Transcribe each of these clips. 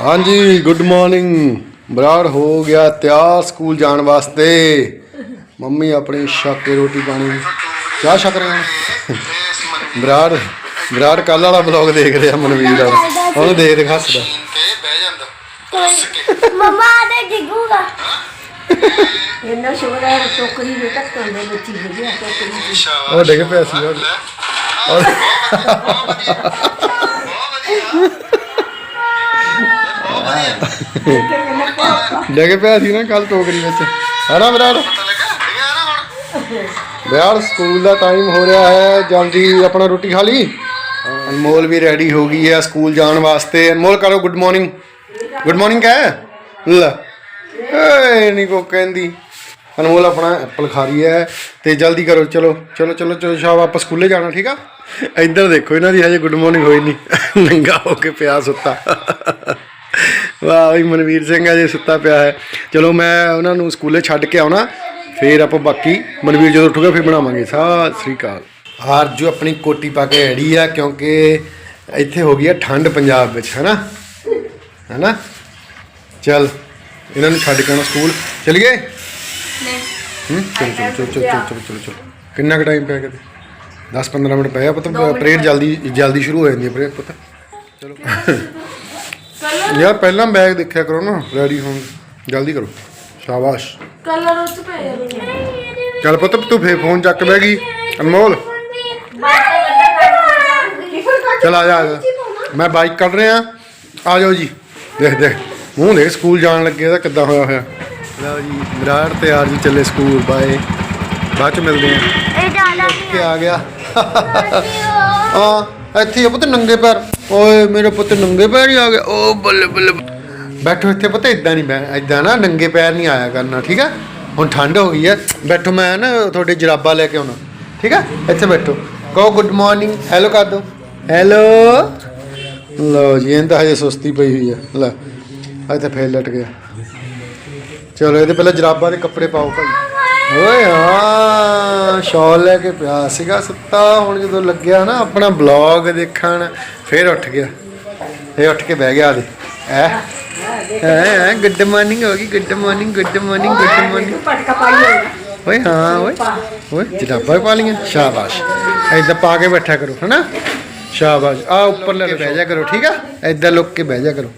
ਹਾਂਜੀ good morning Brar ਹੋ ਗਿਆ ਤਿਆਰ ਸਕੂਲ ਜਾਣ ਵਾਸਤੇ। ਮੰਮੀ ਆਪਣੀ ਛੱਕ ਕੇ ਰੋਟੀ ਪਾਣੀ। ਚਾਹ ਛੱਕ ਰਹੇ ਹਨ ਬਰਾੜ ਬਰਾੜ ਕੱਲ ਵਾਲਾ ਬਲੌਗ ਦੇਖ ਰਿਹਾ ਮਨਵੀਰ ਦਾ। ਉਹਨੂੰ ਦੇਖ ਦੇਖ ਹੱਸਦਾ ਤੇ ਬਹਿ ਜਾਂਦਾ ਮਮਾ ਦੇ ਡਿੱਗੂਗਾ। ਇੰਨਾ ਸ਼ੋਰ ਹੈ ਟੋਕਰੀ ਦੇ ਟੱਕਣ ਦੇ ਵਿੱਚ ਹੀ ਗਿਆ ਟੋਕਰੀ ਉਹ ਡਿੱਗ ਪਿਆ ਸੀ। ਉਹ ਡਿੱਗ ਪਿਆ ਸੀ ਨਾ ਕੱਲ ਟੋਕਰੀ ਵਿੱਚ। ਹਨਾ ਬਰਾੜ ਪਤਾ ਲੱਗਾ ਡਿਆ ਨਾ ਹੁਣ ਬਰਾੜ ਸਕੂਲ ਦਾ ਟਾਈਮ ਹੋ ਰਿਹਾ ਹੈ। ਜਲਦੀ ਆਪਣਾ ਰੋਟੀ ਖਾ ਲਈ। ਅਨਮੋਲ ਵੀ ਰੈਡੀ ਹੋ ਗਈ ਹੈ ਸਕੂਲ ਜਾਣ ਵਾਸਤੇ। ਅਨਮੋਲ, ਕਰੋ ਗੁੱਡ ਮਾਰਨਿੰਗ ਗੁੱਡ ਮਾਰਨਿੰਗ ਕਹਿ। ਲੈ। ਏ ਨਹੀਂ ਕੋ ਕਹਿੰਦੀ। ਅਨਮੋਲ ਆਪਣਾ ਐਪਲ ਖਾ ਰਹੀ ਹੈ ਤੇ ਜਲਦੀ ਕਰੋ, ਚਲੋ ਚਲੋ ਚਲੋ ਚਲੋ ਸ਼ਾਬ ਆਪਾਂ ਸਕੂਲੇ ਜਾਣਾ, ਠੀਕ ਆ? ਇੱਧਰ ਦੇਖੋ, ਇਹਨਾਂ ਦੀ ਹਜੇ ਗੁੱਡ ਮਾਰਨਿੰਗ ਹੋਈ ਨਹੀਂ ਨੰਗਾ ਹੋ ਕੇ ਪਿਆ ਸੁੱਤਾ। ਵਾਹ ਵੀ ਮਨਵੀਰ ਸਿੰਘ ਅਜੇ ਸੁੱਤਾ ਪਿਆ ਹੈ। ਚਲੋ ਮੈਂ ਉਹਨਾਂ ਨੂੰ ਸਕੂਲੇ ਛੱਡ ਕੇ ਆਉਣਾ ਫੇਰ ਆਪਾਂ ਬਾਕੀ ਮਨਵੀਰ ਜਦੋਂ ਉੱਠੂਗਾ ਫੇਰ ਬਣਾਵਾਂਗੇ। ਸਤਿ ਸ੍ਰੀ ਅਕਾਲ। ਜੋ ਆਪਣੀ ਕੋਟੀ ਪਾ ਕੇ ਐੜੀ ਆ ਕਿਉਂਕਿ ਇੱਥੇ ਹੋ ਗਈ ਆ ਠੰਡ ਪੰਜਾਬ ਵਿੱਚ ਹੈਨਾ? ਹੈਨਾ? ਚਲ ਇਹਨਾਂ ਨੂੰ ਛੱਡ ਕੇ ਆਉਣਾ ਸਕੂਲ। ਚਲੀਏ ਨਹੀਂ। ਹੂੰ? ਚਲ ਚਲ ਚਲ ਚਲ ਚਲ ਚਲ ਚਲ ਕਿੰਨਾ ਕੁ ਟਾਈਮ ਪਿਆ ਕਿਤੇ? 10 15 ਮਿੰਟ ਪਿਆ ਪਤਾ ਪ੍ਰੇਅਰ ਜਲਦੀ ਜਲਦੀ ਸ਼ੁਰੂ ਹੋ ਜਾਂਦੀ ਹੈ ਪ੍ਰੇਅਰ ਪਤਾ। ਚਲੋ। ਯਾਰ ਪਹਿਲਾਂ ਬੈਗ ਦੇਖਿਆ ਕਰੋ ਨਾ ਰੈਡੀ ਹੋਣ। ਜਲਦੀ ਕਰੋ। ਸ਼ਾਬਾਸ਼। ਕਲਰ ਉੱਚ ਪੈ ਜਾਂਦੇ ਚੱਲ ਪੁੱਤ ਤੂੰ ਫੇਰ ਫੋਨ ਚੱਕ ਬਹਿ ਗਈ ਅਨਮੋਲ। ਚਲ ਆ ਜਾ ਆ ਜਾ। ਮੈਂ ਬਾਈਕ ਕੱਢ ਰਿਹਾ। ਆ ਜਾਓ ਜੀ। ਦੇਖ ਦੇਖ। ਮੂੰਹ ਦੇਖ ਸਕੂਲ ਜਾਣ ਲੱਗੇ ਤਾਂ ਕਿੱਦਾਂ ਹੋਇਆ ਹੋਇਆ। ਲਓ ਜੀ ਵਿਰਾਟ ਤੇ ਆਰ ਜੀ ਚੱਲੇ ਸਕੂਲ ਬਾਏ। ਬਾਅਦ ਚ ਮਿਲਦੇ ਆ। ਇਹ ਡਾਲਾ ਕੇ ਆ ਗਿਆ। ਹਾਂ। ਇੱਥੇ ਹੀ ਆ ਪੁੱਤ ਨੰਗੇ ਪੈਰ। ਓਏ ਮੇਰੇ ਪੁੱਤ ਨੰਗੇ ਪੈਰ ਹੀ ਆ ਗਿਆ ਓ ਬੱਲੇ ਬੱਲੇ। ਬੈਠੋ ਇੱਥੇ ਪੁੱਤ ਇਦਾਂ ਨਹੀਂ ਬੈ ਇਦਾਂ ਨਾ ਨੰਗੇ ਪੈਰ ਨਹੀਂ ਆਇਆ ਕਰਨਾ ਠੀਕ ਆ? ਹੁਣ ਠੰਡ ਹੋ ਗਈ ਹੈ ਬੈਠੋ ਮੈਂ ਨਾ ਤੁਹਾਡੇ ਜਰਾਬਾ ਲੈ ਕੇ ਆਉਣਾ ਠੀਕ ਆ? ਇੱਥੇ ਬੈਠੋ। ਕਹੋ ਗੁੱਡ ਮਾਰਨਿੰਗ ਹੈਲੋ ਕਰ ਦੋ। ਹੈਲੋ ਲਓ ਜੀ ਇਹਨਾਂ ਤਾਂ ਹਜੇ ਸੁਸਤੀ ਪਈ ਹੋਈ ਆ ਲੈ ਤਾਂ ਫੇਰ ਲਟ ਗਿਆ। ਚਲੋ ਇਹਦੇ ਪਹਿਲਾਂ ਜਰਾਬਾਂ ਦੇ ਕੱਪੜੇ ਪਾਓ ਭਾਈ। ਓਏ ਹਾਂ ਸ਼ਾਲ ਲੈ ਕੇ ਪਿਆ ਸੀਗਾ ਸੁੱਤਾ ਹੁਣ ਜਦੋਂ ਲੱਗਿਆ ਨਾ ਆਪਣਾ ਬਲੌਗ ਦੇਖਣ ਫੇਰ ਉੱਠ ਗਿਆ। ਇਹ ਉੱਠ ਕੇ ਬਹਿ ਗਿਆ ਆਦੇ। ਐ ਐ ਗੁੱਡ ਮਾਰਨਿੰਗ ਹੋ ਗਈ good morning good morning good morning ਪਟਕਾ ਪਾਈ ਓਏ ਹਾਂ ਓਏ। ਓਏ ਜਰਾਬਾਂ ਪਾ ਲੀਆਂ ਸ਼ਾਬਾਸ਼। ਏਦਾਂ ਪਾ ਕੇ ਬੈਠਾ ਕਰੋ ਹਨਾ? ਸ਼ਾਬਾਸ਼। ਆ ਉੱਪਰ ਲੈ ਬਹਿ ਜਾ ਕਰੋ ਠੀਕ ਆ? ਏਦਾਂ ਲੁੱਕ ਕੇ ਬਹਿ ਜਾ ਕਰੋ।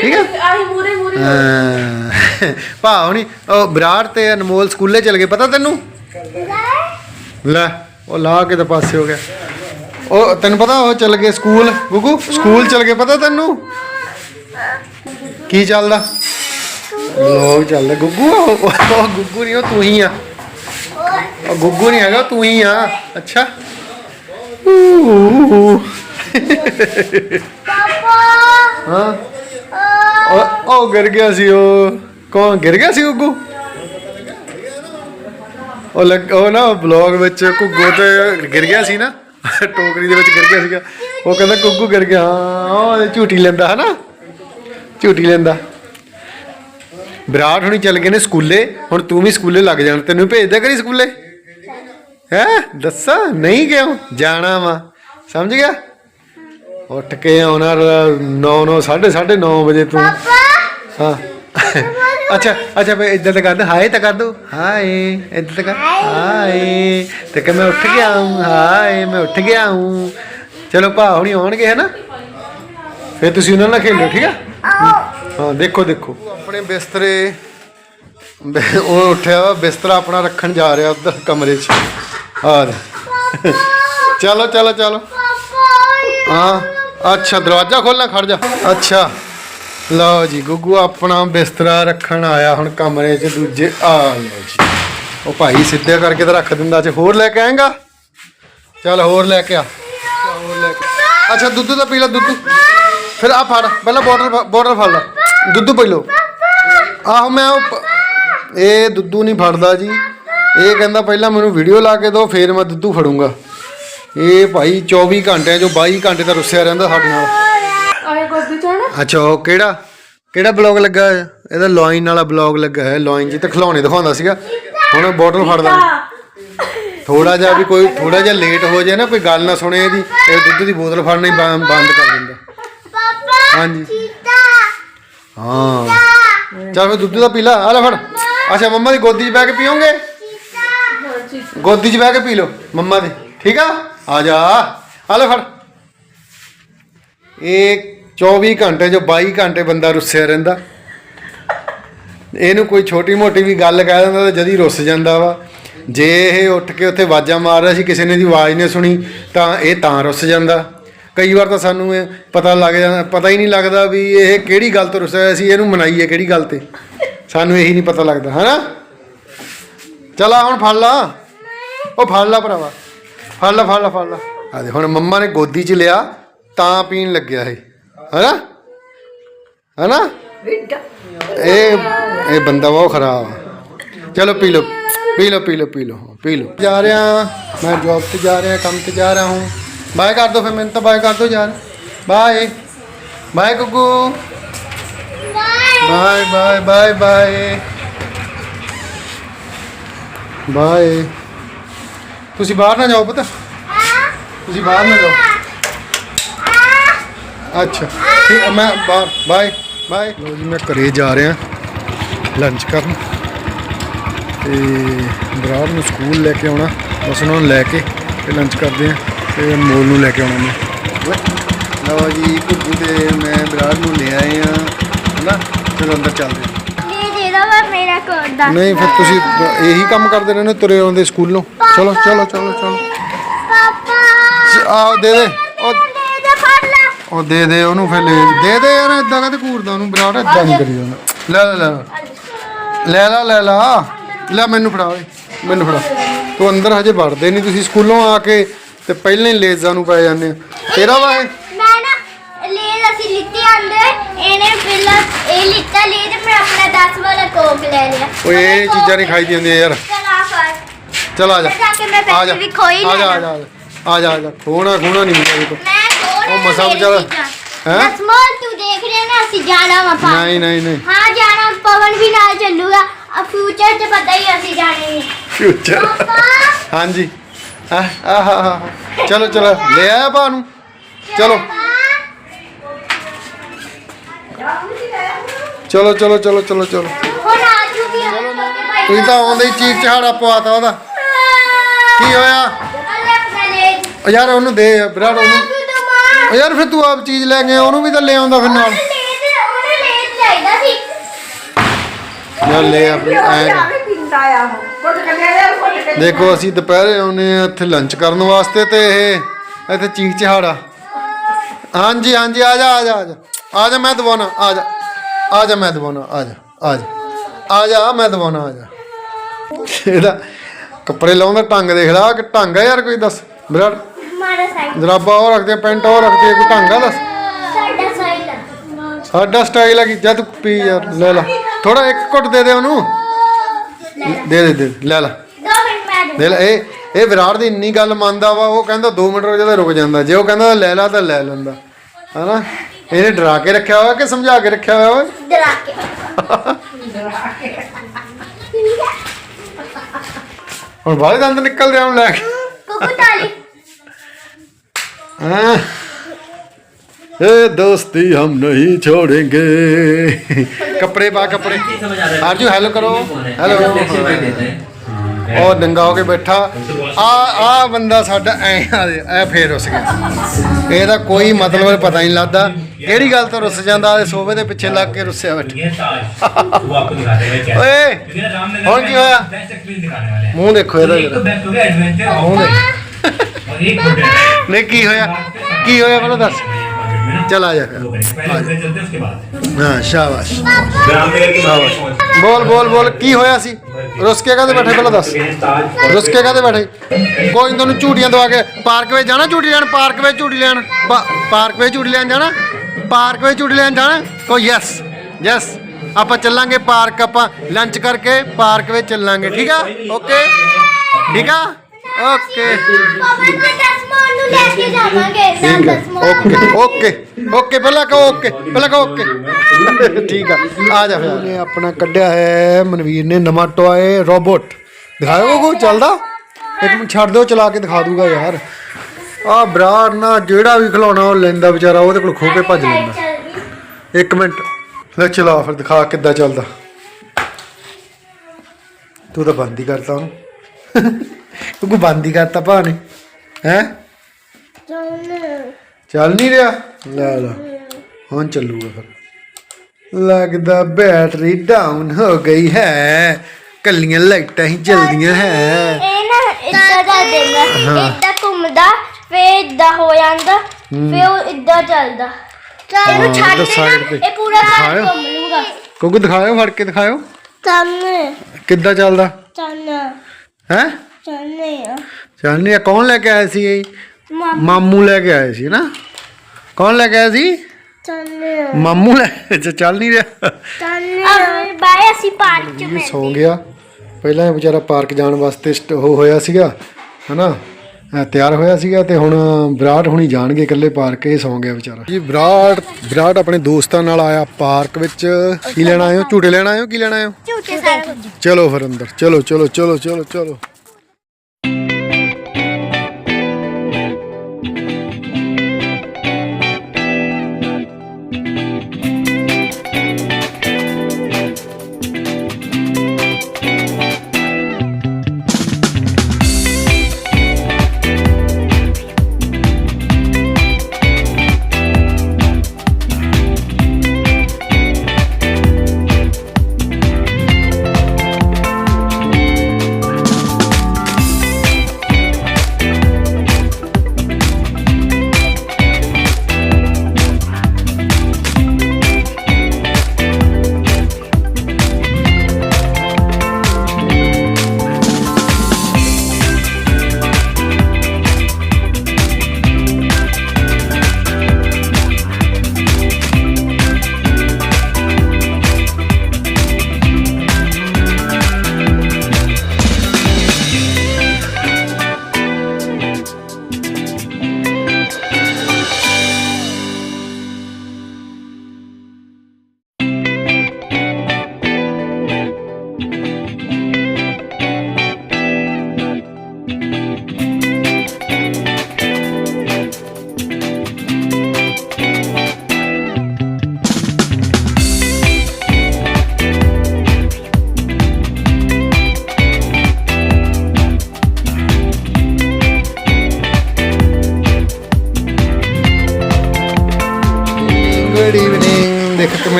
ਠੀਕ ਆ? ਆਹੀ ਮੂਰੇ ਮੂਰੇ ਹਾਂ। ਭਾ ਹੁਣੀ ਉਹ ਬਰਾੜ ਤੇ ਅਨਮੋਲ ਸਕੂਲੇ ਚਲ ਗਏ ਪਤਾ ਤੈਨੂੰ? ਲੈ ਉਹ ਲਾ ਕੇ ਤਾਂ ਪਾਸੇ ਹੋ ਗਿਆ। ਉਹ ਤੈਨੂੰ ਪਤਾ ਉਹ ਚਲ ਗਏ ਸਕੂਲ ਗੁੱਗੂ ਸਕੂਲ ਚਲ ਗਏ ਪਤਾ ਤੈਨੂੰ? ਕੀ ਚੱਲਦਾ? ਲੋਕ ਚੱਲਦਾ ਗੁੱਗੂ ਉਹ ਗੁੱਗੂ ਨਹੀਂ ਉਹ ਤੂੰ ਹੀ ਆ। ਉਹ ਗੁੱਗੂ ਨਹੀਂ ਹੈਗਾ ਤੂੰ ਹੀ ਆ। ਅੱਛਾ। ਪਾਪਾ। ਹਾਂ। ਉਹ ਉਹ ਗਿਰ ਗਿਆ ਸੀ ਉਹ। ਕੌਣ? ਗਿਰ ਗਿਆ ਸੀ ਗੁੱਗੂ ਉਹ ਲੱਗ ਉਹ ਨਾ ਬਲੌਗ ਵਿੱਚ ਘੁੱਗੂ ਤੇ ਗਿਰ ਗਿਆ ਸੀ ਨਾ। ਟੋਕਰੀ ਦੇ ਵਿੱਚ ਗਿਰ ਗਿਆ ਸੀਗਾ। ਉਹ ਕਹਿੰਦਾ ਗੁੱਗੂ ਗਿਰ ਗਿਆ। ਹਾਂ ਉਹ ਝੂਟੀ ਲੈਂਦਾ ਹਨਾ? ਝੂਟੀ ਲੈਂਦਾ। ਵਿਰਾਟ ਹੁਣੀ ਚੱਲ ਗਏ ਨੇ ਸਕੂਲੇ। ਹੁਣ ਤੂੰ ਵੀ ਸਕੂਲੇ ਲੱਗ ਜਾਣ। ਤੈਨੂੰ ਭੇਜਦਾ ਕਰੀ ਸਕੂਲੇ? ਹੈ? ਦੱਸਾਂ? ਨਹੀਂ ਕਿਉਂ? ਜਾਣਾ ਵਾ। ਸਮਝ ਗਿਆ? ਉੱਠ ਕੇ ਆਉਣਾ 9 9 9:30 9 ਵਜੇ ਤੂੰ। ਹਾਂ। ਅੱਛਾ ਅੱਛਾ ਬਈ ਇੱਧਰ ਤਾਂ ਕਰ ਹਾਏ ਤਾਂ ਕਰ ਦੋ ਹਾਏ ਇੱਧਰ ਤਾਂ ਕਰ। ਹਾਏ। ਤੇ ਕਿ ਮੈਂ ਉੱਠ ਗਿਆ ਹੂੰ। ਹਾਏ ਮੈਂ ਉੱਠ ਗਿਆ ਹੂੰ। ਚਲੋ ਭਾ ਹੁਣੀ ਆਉਣਗੇ ਹੈ ਨਾ? ਫਿਰ ਤੁਸੀਂ ਉਹਨਾਂ ਨਾਲ ਖੇਲੋ ਠੀਕ ਆ? ਹਾਂ ਦੇਖੋ ਦੇਖੋ। ਆਪਣੇ ਬਿਸਤਰੇ ਉਹ ਉੱਠਿਆ ਵਾ ਬਿਸਤਰਾ ਆਪਣਾ ਰੱਖਣ ਜਾ ਰਿਹਾ ਉਧਰ ਕਮਰੇ 'ਚ। ਆ ਦੇ। ਚਲੋ ਚਲੋ ਚਲੋ। ਹਾਂ, ਅੱਛਾ, ਦਰਵਾਜ਼ਾ ਖੋਲਣਾ ਖੜ ਜਾ। ਅੱਛਾ। ਲਓ ਜੀ, ਗੁੱਗੂ ਆਪਣਾ ਬਿਸਤਰਾ ਰੱਖਣ ਆਇਆ ਹੁਣ ਕਮਰੇ 'ਚ, ਦੂਜੇ ਆ ਲਓ ਜੀ। ਉਹ ਭਾਈ ਸਿੱਧੇ ਕਰਕੇ ਤਾਂ ਰੱਖ ਦਿੰਦਾ ਚ ਹੋਰ ਲੈ ਕੇ ਆਏਗਾ? ਚੱਲ, ਹੋਰ ਲੈ ਕੇ ਆ। ਚੱਲ ਹੋਰ ਲੈ ਕੇ ਅੱਛਾ, ਦੁੱਧ ਤਾਂ ਪੀ ਲੈ, ਦੁੱਧ। ਫਿਰ ਆ ਫੜ, ਪਹਿਲਾਂ ਬੋਟਲ ਬੋਟਲ ਫੜ ਲੈ। ਦੁੱਧ ਪੀ ਲਓ। ਆਹੋ, ਮੈਂ ਉਹ ਪ- ਇਹ ਦੁੱਧੂ ਨਹੀਂ ਫੜਦਾ ਜੀ। ਇਹ ਕਹਿੰਦਾ ਪਹਿਲਾਂ ਮੈਨੂੰ ਵੀਡੀਓ ਲਾ ਕੇ ਦਿਓ ਫੇਰ ਮੈਂ ਦੁੱਧੂ ਫੜੂੰਗਾ। ਇਹ ਭਾਈ 24 ਘੰਟਿਆਂ ਚੋਂ 22 ਘੰਟੇ ਤਾਂ ਰੁੱਸਿਆ ਰਹਿੰਦਾ ਸਾਡੇ ਨਾਲ। ਆਏ ਗੋਦੀ ਚਾਣਾ ਅੱਛਾ ਉਹ ਕਿਹੜਾ? ਕਿਹੜਾ ਬਲੌਗ ਲੱਗਾ ਹੈ ਇਹਦਾ ਲੋਇਨ ਵਾਲਾ ਬਲੌਗ ਲੱਗਾ ਹੈ ਲੋਇਨ ਜੀ ਤੇ ਖਿਲੌਣੇ ਦਿਖਾਉਂਦਾ ਸੀਗਾ। ਹੁਣ ਬੋਟਲ ਫੜਦਾ ਥੋੜਾ ਜਿਹਾ ਵੀ ਕੋਈ ਥੋੜਾ ਜਿਹਾ ਲੇਟ ਹੋ ਜਾਏ ਨਾ ਕੋਈ ਗੱਲ ਨਾ ਸੁਣੇ ਇਹਦੀ। ਇਹ ਦੁੱਧ ਦੀ ਬੋਤਲ ਫੜਨਾ ਬੰ- ਬੰਦ ਕਰ ਦਿੰਦਾ। ਹਾਂਜੀ। ਹਾਂ। ਚੱਲ ਫਿਰ ਦੁੱਧ ਦਾ ਪੀ ਲਾ। ਆ ਲੈ ਫੜ। ਅੱਛਾ ਮੰਮਾ ਦੀ ਗੋਦੀ 'ਚ ਬਹਿ ਕੇ ਪੀਓਗੇ? ਗੋਦੀ 'ਚ ਬਹਿ ਕੇ ਪੀ ਲਓ, ਮੰਮਾ ਦੇ। ਠੀਕ ਆ? ਆ ਜਾ। ਆ ਲੈ ਫੜ। ਇਹ 24 ਘੰਟੇ ਜੋ 22 ਘੰਟੇ ਬੰਦਾ ਰੁੱਸਿਆ ਰਹਿੰਦਾ। ਇਹਨੂੰ ਕੋਈ ਛੋਟੀ ਮੋਟੀ ਵੀ ਗੱਲ ਕਹਿ ਦਿੰਦਾ ਤਾਂ ਜਦੀ ਰੁੱਸ ਜਾਂਦਾ ਵਾ। ਜੇ ਇਹ ਉੱਠ ਕੇ ਉੱਥੇ ਆਵਾਜ਼ਾਂ ਮਾਰ ਰਿਹਾ ਸੀ, ਕਿਸੇ ਨੇ ਦੀ ਆਵਾਜ਼ ਨੇ ਸੁਣੀ, ਤਾਂ ਇਹ ਤਾਂ ਰੁੱਸ ਜਾਂਦਾ। ਕਈ ਵਾਰ ਤਾਂ ਸਾਨੂੰ ਇਹ ਪਤਾ ਲੱਗ ਜਾਂਦਾ, ਪਤਾ ਹੀ ਨਹੀਂ ਲੱਗਦਾ ਵੀ ਇਹ ਕਿਹੜੀ ਗੱਲ ਤੋਂ ਰੁੱਸਿਆ ਹੋਇਆ ਸੀ, ਇਹਨੂੰ ਮਨਾਈਏ ਕਿਹੜੀ ਗੱਲ ਤੇ। ਸਾਨੂੰ ਇਹੀ ਨਹੀਂ ਪਤਾ ਲੱਗਦਾ, ਹਨਾ? ਚਲ ਆ ਹੁਣ ਫੜ ਲਾ। ਉਹ ਫੜ ਲਾ ਭਰਾਵਾ। ਫੜ ਲਾ ਫੜ ਲਾ ਫੜ ਲਾ। ਆ ਦੇ ਹੁਣ ਮੰਮਾ ਨੇ ਗੋਦੀ 'ਚ ਲਿਆ, ਤਾਂ ਪੀਣ ਲੱਗਿਆ ਇਹ। ਹਨਾ? ਹਨਾ? ਵਿੱਡਾ ਇਹ ਇਹ ਬੰਦਾ ਬਹੁਤ ਖਰਾਬ ਆ। ਚਲੋ ਪੀ ਲਓ ਪੀ ਲਓ ਪੀ ਲਓ ਪੀ ਲਓ ਪੀ ਲਓ। ਜਾ ਰਿਹਾ ਮੈਂ ਜੌਬ ਤੇ ਜਾ ਰਿਹਾ, ਕੰਮ ਤੇ ਜਾ ਰਿਹਾ ਹੂੰ। ਬਾਏ ਕਰ ਦੋ ਫਿਰ, ਮੈਨੂੰ ਤਾਂ ਬਾਏ ਕਰ ਦੋ ਯਾਰ। ਬਾਏ। ਬਾਏ ਗੁੱਗੂ। Bye bye bye bye. Bye. ਤੁਸੀਂ ਬਾਹਰ ਨਾ ਜਾਓ ਪਤਾ। ਤੁਸੀਂ ਬਾਹਰ ਨਾ ਜਾਓ। ਅੱਛਾ, ਠੀਕ ਮੈਂ ਬਾਹਰ, ਬਾਏ ਬਾਏ। ਲੋ ਜੀ, ਮੈਂ ਘਰੇ ਜਾ ਰਿਹਾ ਲੰਚ ਕਰਨ। ਤੇ ਬਰਾੜ ਨੂੰ ਸਕੂਲ ਲੈ ਕੇ ਆਉਣਾ, ਬਸ ਉਹਨਾਂ ਨੂੰ ਲੈ ਕੇ ਤੇ ਲੰਚ ਕਰਦੇ ਆ, ਤੇ ਮੋਲ ਨੂੰ ਲੈ ਕੇ ਆਉਣਾ ਮੈਂ। ਲਓ ਜੀ ਕੁੱਕੂ ਤੇ ਮੈਂ ਬਰਾੜ ਨੂੰ ਲੈ ਆਏ ਆ ਹਨਾ? ਚਲੋ ਅੰਦਰ ਚੱਲਦੇ ਹਾਂ। ਦੇ ਦੇ ਦੋ ਬਸ ਮੇਰਾ ਕੋਡ ਦਾ ਨਹੀਂ ਫਿਰ ਤੁਸੀਂ ਇਹੀ ਕੰਮ ਕਰਦੇ ਰਹਿੰਦੇ ਤੁਰੇ ਆਉਂਦੇ ਸਕੂਲੋਂ? ਚਲੋ ਚਲੋ ਚਲੋ ਚਲੋ। ਪਾਪਾ। ਆਓ ਦੇ ਦੇ। ਉਹ ਦੇ ਦੇ ਫੜ ਲੈ। ਉਹ ਦੇ ਦੇ ਉਹਨੂੰ ਫਿਰ ਲੈ। ਦੇ ਦੇ ਯਾਰ ਇਦਾਂ ਕਦੇ ਘੂਰਦਾ ਉਹਨੂੰ ਬਰਾੜ ਇਦਾਂ ਨਹੀਂ ਕਰੀ ਜਾਂਦਾ। ਲੈ ਲੈ ਲੈ। ਲੈ ਲਾ ਲੈ ਲਾ। ਲੈ ਮੈਨੂੰ ਫੜਾ ਓਏ ਮੈਨੂੰ ਫੜਾ। ਤੂੰ ਅੰਦਰ ਹਜੇ ਵੜਦੇ ਨਹੀਂ ਤੁਸੀਂ ਸਕੂਲੋਂ ਆ ਕੇ ਤੇ ਪਹਿਲਾਂ ਹੀ ਲੇਜ਼ਾਂ ਨੂੰ ਪੈ ਜਾਂਦੇ ਆ ਤੇਰਾ ਵਾ ਇਹ। ਅਸੀਂ ਲਿੱਤੀ ਆਂਦੇ ਇਹਨੇ ਪਹਿਲਾਂ ਇਹ ਲਿੱਤਾ ਲੇਜ਼ ਮੈਂ ਆਪਣਾ 10 ਵਾਲਾ ਕੋਕ ਲੈ ਲਿਆ। ਓਏ ਇਹ ਚੀਜ਼ਾਂ ਨਹੀਂ ਖਾਈ ਦੀਆਂ ਯਾਰ। ਚਲਾ ਫੜ। ਚਲ ਆ ਜਾ। ਜਾ ਕੇ ਮੈਂ ਆ ਜਾ। ਪੈਸੇ ਵੀ ਖੋਈ ਆ ਜਾ ਆ ਲੈਣਾ। ਜਾ ਆ ਜਾ। ਆ ਜਾ ਖੋਣਾ ਖੋਣਾ ਨਹੀਂ ਮਿਲਦਾ ਦੇਖੋ ਮੈਂ ਕੋਲ ਉਹ ਮਸਾਂ ਵਿਚਾਰਾ- ਹੈਂ? ਨਸਮੋਲ ਤੂੰ ਦੇਖ ਰਿਹਾ ਨਾ ਅਸੀਂ ਜਾਣਾ ਵਾ ਪਾ ਨਹੀਂ ਨਹੀਂ ਨਹੀਂ। ਹਾਂ ਜਾਣਾ। ਪਵਨ ਵੀ ਨਾਲ ਚੱਲੂਗਾ। ਆ ਫਿਊਚਰ ਤੇ ਪਤਾ ਹੀ ਅਸੀਂ ਜਾਣੇ ਨੇ। ਫਿਊਚਰ ਪਾਪਾ। ਹਾਂਜੀ। ਆ ਆ ਹਾ ਹਾ ਚਲੋ ਚਲੋ। ਲੈ ਆਇਆ ਭਾ ਨੂੰ। ਚਲੋ। ਚਲੋ ਚਲੋ ਚਲੋ ਚਲੋ ਚਲੋ। ਹੁਣ ਆ ਜੂਗੀ ਤੁਸੀਂ ਤਾਂ ਆਉਂਦੇ ਹੀ ਚੀਕ ਚਹਾੜਾ ਪਵਾਤਾ ਉਹਦਾ। ਕੀ ਹੋਇਆ? ਉਹ ਯਾਰ ਉਹਨੂੰ ਦੇ ਵਿਰਾਟ ਉਹਨੂੰ। ਉਹ ਯਾਰ ਫਿਰ ਤੂੰ ਆਪ ਚੀਜ਼ ਲੈ ਕੇ ਆਇਆ, ਉਹਨੂੰ ਵੀ ਤਾਂ ਲੈ ਆਉਂਦਾ ਫਿਰ ਨਾਲ। ਲੇਜ਼ ਉਹਨੇ ਲੇਜ਼ ਚਾਹੀਦਾ ਸੀ। ਯਾਰ ਲੈ ਆ ਫਿਰ ਐਂ ਕਰ। ਆਵੇਂ ਪਿੰਦਾ ਆ ਉਹ। ਕੁੱਟ ਕੱਢਿਆ ਲਿਆ ਕੁੱਟ ਕੱਢਿਆ। ਦੇਖੋ ਅਸੀਂ ਦੁਪਹਿਰੇ ਆਉਨੇ ਆ ਇੱਥੇ ਲੰਚ ਕਰਨ ਵਾਸਤੇ ਤੇ ਇਹ ਇੱਥੇ ਚੀਕ ਚਹਾੜਾ। ਹਾਂਜੀ ਹਾਂਜੀ ਆ ਜਾ ਆ ਜਾ ਆ ਜਾ। ਆ ਜਾ ਮੈਂ ਦਵਾਉਣਾ ਆ ਜਾ। ਆ ਜਾ ਮੈਂ ਦਵਾਉਣਾ ਆ ਜਾ ਆ ਜਾ। ਆ ਜਾ ਮੈਂ ਦਵਾਉਣਾ ਆ ਜਾ। ਇਹਦਾ ਕੱਪੜੇ ਲਾਉਣ ਦਾ ਢੰਗ ਦੇਖ ਲਾ ਕਿ ਢੰਗ ਆ ਯਾਰ ਕੋਈ ਦੱਸ। ਵਿਰਾਟ ਮਾਰਾ ਸਾਈਡ। ਜਰਾਬਾ ਉਹ ਰੱਖਦੇ ਪੈਂਟ ਉਹ ਰੱਖਦੇ ਕੋਈ ਢੰਗ ਆ ਦੱਸ। ਸਾਡਾ ਸਾਈਡ ਸਾਡਾ ਸਟਾਈਲ ਆ ਕਿ? ਜਦ ਪੀ ਯਾਰ ਲੈ ਲੈ। ਥੋੜਾ ਇੱਕ ਘੁੱਟ ਦੇ ਦੇ ਉਹਨੂੰ। ਦੇ ਦੇ ਦੇ ਲੈ ਲੈ। ਦੋ ਮਿੰਟ ਮੈਂ ਦੂੰ ਦੇ ਲੈ ਇਹ ਇਹ ਵਿਰਾਟ ਦੀ ਇੰਨੀ ਗੱਲ ਮੰਨਦਾ ਵਾ ਉਹ ਕਹਿੰਦਾ 2 ਮਿੰਟ ਰੁਕ ਜਾਂਦਾ ਰੁਕ ਜਾਂਦਾ। ਜੇ ਉਹ ਕਹਿੰਦਾ ਲੈ ਲਾ ਤਾਂ ਲੈ ਲੈਂਦਾ। ਹਨਾ? ਇਹਨੇ ਡਰਾ ਕੇ ਰੱਖਿਆ ਹੋਇਆ ਕਿ ਸਮਝਾ ਕੇ ਰੱਖਿਆ ਹੋਇਆ ਓਏ ਡਰਾ ਕੇ ਹੁਣ ਬਾਹਰ ਦੰਦ ਨਿਕਲਦੇ ਆਉਣ ਲੈ ਕੇ ਕੁਕੂ ਤਾਲੀ हाँ। ए दोस्ती हम नहीं छोड़ेंगे कपड़े पा कपड़े आरजू हेलो करो हेलो ਉਹ ਨੰਗਾ ਹੋ ਕੇ ਬੈਠਾ ਆ ਆ ਬੰਦਾ ਸਾਡਾ ਐ ਆ ਦੇ, ਐ ਫੇਰ ਰੁੱਸ ਗਿਆ ਇਹਦਾ ਕੋਈ ਮਤਲਬ ਪਤਾ ਨਹੀਂ ਲੱਗਦਾ ਕਿਹੜੀ ਗੱਲ ਤੋਂ ਰੁੱਸ ਜਾਂਦਾ ਇਹ ਸੋਫੇ ਦੇ ਪਿੱਛੇ ਲੱਗ ਕੇ ਰੁੱਸਿਆ ਬੈਠਾ ये ताज वो आपको दिखाते हैं क्या ਓਏ क्योंकि ना राम ने और क्या होया? बेस्ट एक्सपीरियंस दिखाने वाले हैं ਮੂੰਹ ਦੇਖੋ ਇਹਦਾ एक तो ਜਰਾ बेस्ट हो गया एडवेंचर ਮੂੰਹ देख और एक गुड ਨਹੀਂ ਕੀ ਹੋਇਆ ਕੀ ਹੋਇਆ ਪਹਿਲਾਂ ਦੱਸ चल आ जा फिर। वो करेंगे पहले उसके चलते उसके बाद ਹਾਂ ਸ਼ਾਬਾਸ਼ रामनगर की ਬੋਲ ਬੋਲ ਬੋਲ ਕੀ ਹੋਇਆ ਸੀ ਰੁੱਸ ਕੇ ਕਾਹਦੇ ਬੈਠੇ ਪਹਿਲਾਂ ਦੱਸ ताज ਰੁੱਸ ਕੇ ਕਾਹਦੇ ਬੈਠੇ ਕੋਈ ਨੀ ਤੁਹਾਨੂੰ ਝੂਟੀਆਂ ਦਵਾ ਕੇ ਪਾਰਕ ਵਿੱਚ ਜਾਣਾ ਝੂਟੀ ਲੈਣ ਪਾਰਕ ਵਿੱਚ ਝੂਟੀ ਲੈਣ ਜਾਣਾ? ਕੋ ਯੈਸ ਯੈਸ ਆਪਾਂ ਚੱਲਾਂਗੇ ਪਾਰਕ, ਆਪਾਂ ਲੰਚ ਕਰਕੇ ਪਾਰਕ ਵਿੱਚ ਚੱਲਾਂਗੇ, ਠੀਕ ਆ? ਓਕੇ ਠੀਕ ਆ? ਓਕੇ ਠੀਕ ਹੈ ਓਕੇ ਓਕੇ ਓਕੇ ਪਹਿਲਾਂ ਕਹੋ ਓਕੇ ਪਹਿਲਾਂ ਕਹੋ ਓਕੇ ਠੀਕ ਆ ਆ ਜਾ ਫਿਰ। ਨੇ ਆਪਣਾ ਕੱਢਿਆ ਹੈ, ਮਨਵੀਰ ਨੇ ਨਵਾਂ ਟੋਏ ਰੋਬੋਟ ਦਿਖਾਓ ਕੋ ਚੱਲਦਾ? ਇੱਕ ਮਿੰਟ ਛੱਡ ਦਿਓ, ਚਲਾ ਕੇ ਦਿਖਾ ਦੂਗਾ ਯਾਰ। ਆ ਬਰਾੜ ਨਾ ਜਿਹੜਾ ਵੀ ਖਿਲਾਉਣਾ ਉਹ ਲੈਂਦਾ ਵਿਚਾਰਾ ਉਹਦੇ ਕੋਲ ਖੋ ਕੇ ਭੱਜ ਲੈਂਦਾ। ਇੱਕ ਮਿੰਟ। ਲੈ ਚਲਾ ਫਿਰ ਦਿਖਾ ਕਿੱਦਾਂ ਚੱਲਦਾ। ਤੂੰ ਤਾਂ ਬੰਦ ਹੀ ਕਰਤਾ ਉਹਨੂੰ। ਤੂੰ ਬੰਦ ਹੀ ਕਰਤਾ ਭਾ ਨੇ ਹੈ? ਚੱਲ ਨਹੀਂ ਰਿਹਾ। ਲੈ ਲੈ ਹੁਣ ਚੱਲੂਗਾ ਫਿਰ। ਲੱਗਦਾ ਬੈਟਰੀ ਡਾਊਨ ਹੋ ਗਈ ਹੈ। ਕੱਲੀਆਂ ਲਾਈਟਾਂ ਹੀ ਜਲਦੀਆਂ ਹੈ। ਇਹ ਨਾ ਇੱਦਾਂ ਦਾ ਦਿੰਦਾ ਇੱਦਾਂ ਘੁੰਮਦਾ ਫੇਰ ਇੱਦਾਂ ਹੋ ਜਾਂਦਾ ਫੇਰ ਉਹ ਇੱਦਾਂ ਚੱਲਦਾ। ਇਹਨੂੰ ਹਾਂ, ਛੱਡ ਦੇਣਾ side ਤੇ। ਇਹ ਪੂਰਾ ਘਰ। ਘੁੰਮ ਲੂਗਾ ਕਿਉਂਕਿ ਦਿਖਾਇਓ ਫੜ ਕੇ ਦਿਖਾਇਓ। ਚੰਨ ਕਿੱਦਾਂ ਚੱਲਦਾ? ਚੰਨ ਹੈ? ਚੰਨ ਚੱਲ ਨਹੀਂ ਕੌਣ ਲੈ ਕੇ ਆਇਆ ਸੀ ਇਹ? ਮਾਮਾ। ਮਾਮੂ ਲੈ ਕੇ ਆਏ ਸੀ ਨਾ? ਕੌਣ ਲੈ ਕੇ ਆਇਆ ਸੀ? ਚੰਨ ਮਾਮੂ ਲੈ ਅੱਛਾ, ਚੱਲ ਨਹੀਂ ਰਿਹਾ। ਚੰਨ ਬਾਏ ਅਸੀਂ ਪਾਰਕ ਚ ਇਹ ਸੌਂ ਗਿਆ। ਪਹਿਲਾਂ ਇਹ ਵਿਚਾਰਾ ਪਾਰਕ ਜਾਣ ਵਾਸਤੇ ਸਟ- ਉਹ ਹੋਇਆ ਸੀਗਾ ਹਨਾ? ਤਿਆਰ ਹੋਇਆ ਸੀਗਾ ਤੇ ਹੁਣ ਵਿਰਾਟ ਹੁਣੀ ਜਾਣਗੇ ਇਕੱਲੇ ਪਾਰਕ ਇਹ ਸੌਂ ਗਿਆ ਵਿਚਾਰਾ। ਜੀ ਵਿਰਾਟ ਵਿਰਾਟ ਆਪਣੇ ਦੋਸਤਾਂ ਨਾਲ ਆਇਆ ਪਾਰਕ ਵਿੱਚ। ਕੀ ਲੈਣ ਆਏ ਹੋ? ਝੂਟੇ ਲੈਣ ਆਏ ਹੋ? ਕੀ ਲੈਣ ਆਏ ਹੋ? ਝੂਠੇ ਸਾਰਾ ਕੁਝ। ਚਲੋ ਫਿਰ ਅੰਦਰ ਚਲੋ ਚਲੋ ਚਲੋ ਚਲੋ ਚਲੋ।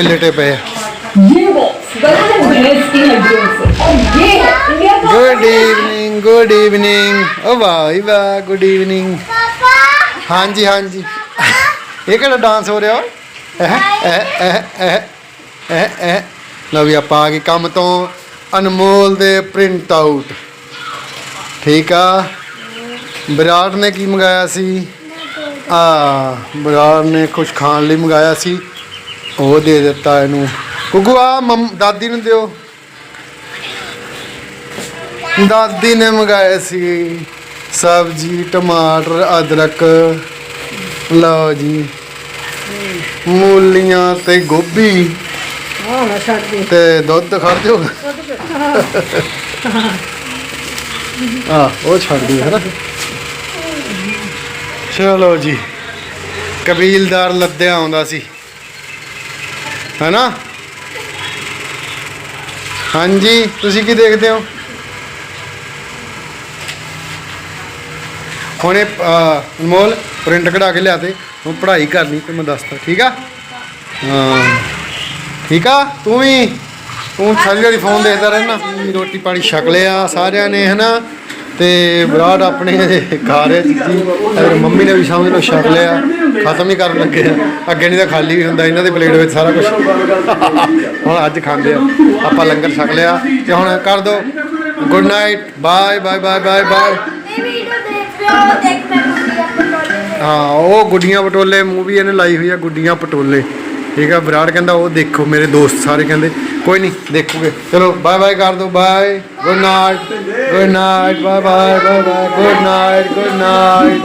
ਈਵਨਿੰਗ ਦੇਖ ਕਿਵੇਂ ਲੇਟੇ ਪਏ ਆ ये वो गलत है भैंस की हड्डियों से और ये है इंडिया का ਗੁੱਡ ਈਵਨਿੰਗ ਗੁੱਡ ਈਵਨਿੰਗ ਓ ਵਾਹ ਜੀ ਵਾਹ ਗੁੱਡ ਈਵਨਿੰਗ ਪਾਪਾ ਹਾਂਜੀ ਹਾਂਜੀ ਇਹ ਕਿਹੜਾ ਡਾਂਸ ਹੋ ਰਿਹਾ ਓਏ ਇਹ ਇਹ ਇਹ ਇਹ ਇਹ ਇਹ ਲਓ ਵੀ ਆਪਾਂ ਆ ਗਏ ਕੰਮ ਤੋਂ ਅਨਮੋਲ ਦੇ ਪ੍ਰਿੰਟ ਆਊਟ ਠੀਕ ਆ ਵਿਰਾਟ ਨੇ ਕੀ ਮੰਗਾਇਆ ਸੀ ਆ ਵਿਰਾਟ ਨੇ ਕੁਝ ਖਾਣ ਲਈ ਮੰਗਾਇਆ ਸੀ ਉਹ ਦੇ ਦਿੱਤਾ ਇਹਨੂੰ। ਗੁੱਗੂ ਆ ਮੰਮ, ਦਾਦੀ ਨੂੰ ਦਿਓ। ਦਾਦੀ ਨੇ ਮੰਗਾਏ ਸੀ ਸਬਜ਼ੀ, ਟਮਾਟਰ, ਅਦਰਕ। ਲਓ ਜੀ। ਮੂਲੀਆਂ ਤੇ ਗੋਭੀ। ਤੇ ਦੁੱਧ ਖੜ ਦਿਓ ਹਾਂ ਉਹ ਛੱਡ ਦਿਓ, ਹੈਨਾ। ਚਲੋ ਜੀ। ਕਬੀਲਦਾਰ ਲੱਦਿਆ ਆਉਂਦਾ ਸੀ। ਹੈਨਾ? ਹਾਂਜੀ, ਤੁਸੀਂ ਕੀ ਦੇਖਦੇ ਹੋ? ਹੁਣੇ ਅਨਮੋਲ, ਪ੍ਰਿੰਟ ਕਢਾ ਕੇ ਲਿਆ ਤੇ ਹੁਣ ਪੜ੍ਹਾਈ ਕਰਨੀ ਤੇ ਮੈਂ ਦੱਸਦਾ ਠੀਕ ਆ? ਹਾਂ। ਠੀਕ ਆ? ਤੂੰ ਵੀ, ਤੂੰ ਸਾਰੀ ਦਿਹਾੜੀ ਫੋਨ ਦੇਖਦਾ ਰਹਿਣਾ। ਰੋਟੀ ਪਾਣੀ ਛਕ ਲਿਆ ਸਾਰਿਆਂ ਨੇ, ਹਨਾ? ਤੇ ਵਿਰਾਟ ਆਪਣੇ ਖਾ ਰਿਹਾ ਜੀ। ਤੇ ਮੰਮੀ ਨੇ ਵੀ ਸਮਝ ਲਓ, ਛਕ ਲਿਆ। ਖਤਮ ਹੀ ਕਰਨ ਲੱਗੇ ਆ। ਅੱਗੇ ਨਹੀਂ ਤਾਂ ਖਾਲੀ ਵੀ ਹੁੰਦਾ ਇਹਨਾਂ ਦੇ ਪਲੇਟ ਵਿੱਚ ਸਾਰਾ ਕੁਝ ਹੁਣ ਅੱਜ ਖਾਂਦੇ ਆ। ਆਪਾਂ ਲੰਗਰ ਛਕ ਲਿਆ ਤੇ ਹੁਣ ਕਰ ਦੋ। Good night bye bye bye bye bye ਹੋ ਉਹ ਗੁੱਡੀਆਂ ਪਟੋਲੇ ਮੂਵੀ ਇਹਨੇ ਲਾਈ ਹੋਈ ਆ ਗੁੱਡੀਆਂ ਪਟੋਲੇ। ਠੀਕ ਆ ਵਿਰਾਟ ਕਹਿੰਦਾ ਉਹ ਦੇਖੋ ਮੇਰੇ ਦੋਸਤ ਸਾਰੇ ਕਹਿੰਦੇ ਕੋਈ ਨਹੀਂ ਦੇਖੋਗੇ। ਚਲੋ ਬਾਏ ਬਾਏ ਕਰ ਦੋ bye good night good night bye bye bye bye good night good night